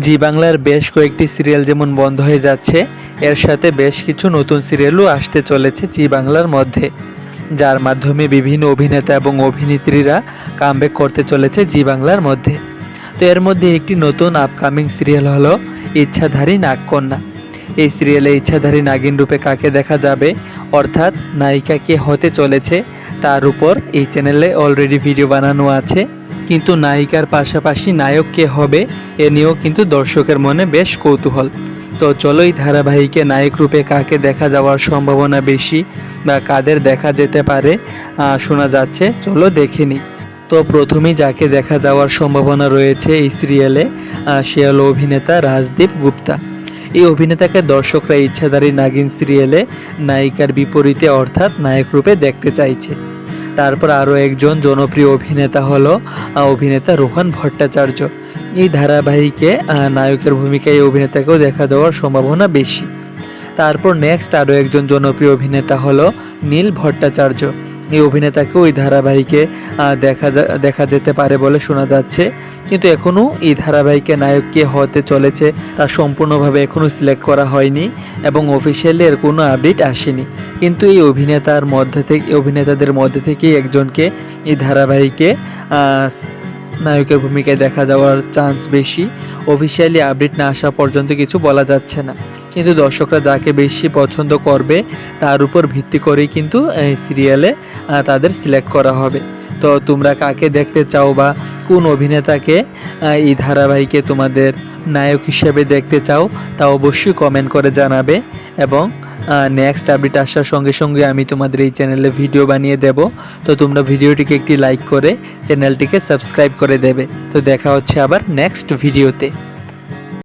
জি, বাংলার বেশ কয়েকটি সিরিয়াল যেমন বন্ধ হয়ে যাচ্ছে, এর সাথে বেশ কিছু নতুন সিরিয়ালও আসতে চলেছে জি, বাংলার মধ্যে, যার মাধ্যমে বিভিন্ন অভিনেতা এবং অভিনেত্রীরা কামব্যাক করতে চলেছে জি, বাংলার মধ্যে। তো এর মধ্যে একটি নতুন আপকামিং সিরিয়াল হলো ইচ্ছাধারী নাগকন্যা। এই সিরিয়ালে ইচ্ছাধারী নাগিন রূপে কাকে দেখা যাবে, অর্থাৎ নায়িকা কে হতে চলেছে, তার উপর এই চ্যানেলে অলরেডি ভিডিও বানানো আছে। কিন্তু নায়িকার পাশাপাশি নায়ক কে হবে, এ নিয়েও কিন্তু দর্শকের মনে বেশ কৌতূহল। তো চলো এই ধারাবাহিকে নায়ক রূপে কাকে দেখা যাওয়ার সম্ভাবনা বেশি বা কাদের দেখা যেতে পারে শোনা যাচ্ছে। চলো দেখে নিই। তো প্রথমেই যাকে দেখা যাওয়ার সম্ভাবনা রয়েছে এই সিরিয়ালে সে হলো অভিনেতা রাজদীপ গুপ্তা। এই অভিনেতাকে দর্শকরা ইচ্ছাধারী নাগিন সিরিয়ালে নায়িকার বিপরীতে অর্থাৎ নায়ক রূপে দেখতে চাইছে। তারপর আরও একজন জনপ্রিয় অভিনেতা হলো অভিনেতা রোহান ভট্টাচার্য। এই ধারাবাহিকে নায়কের ভূমিকায় এই অভিনেতাকেও দেখা যাওয়ার সম্ভাবনা বেশি। তারপর নেক্সট আরও একজন জনপ্রিয় অভিনেতা হলো নীল ভট্টাচার্য। এই অভিনেতাকেও ওই ধারাবাহিকে দেখা দেখা যেতে পারে বলে শোনা যাচ্ছে। কিন্তু এখনও এই ধারাবাহিকে নায়ক কে হতে চলেছে তা সম্পূর্ণভাবে এখনও সিলেক্ট করা হয়নি এবং অফিসিয়ালি এর কোনো আপডেট আসেনি। কিন্তু এই অভিনেতার মধ্যে থেকে অভিনেতাদের মধ্যে থেকেই একজনকে এই ধারাবাহিকে নায়কের ভূমিকায় দেখা যাওয়ার চান্স বেশি। অফিসিয়ালি আপডেট না আসা পর্যন্ত কিছু বলা যাচ্ছে না। কিন্তু দর্শকরা যাকে বেশি পছন্দ করবে, তার উপর ভিত্তি করেই কিন্তু সিরিয়ালে তাদের সিলেক্ট করা হবে। তো তোমরা কাকে দেখতে চাও বা কোন অভিনেতাকে এই ধারাবাহিকে তোমাদের নায়ক হিসেবে দেখতে চাও, তা অবশ্যই কমেন্ট করে জানাবে এবং নেক্সট আপডেট আসার সঙ্গে সঙ্গে আমি তোমাদের এই চ্যানেলে ভিডিও বানিয়ে দেব। তো তোমরা ভিডিওটিকে একটি লাইক করে চ্যানেলটিকে সাবস্ক্রাইব করে দেবে। তো দেখা হচ্ছে আবার নেক্সট ভিডিওতে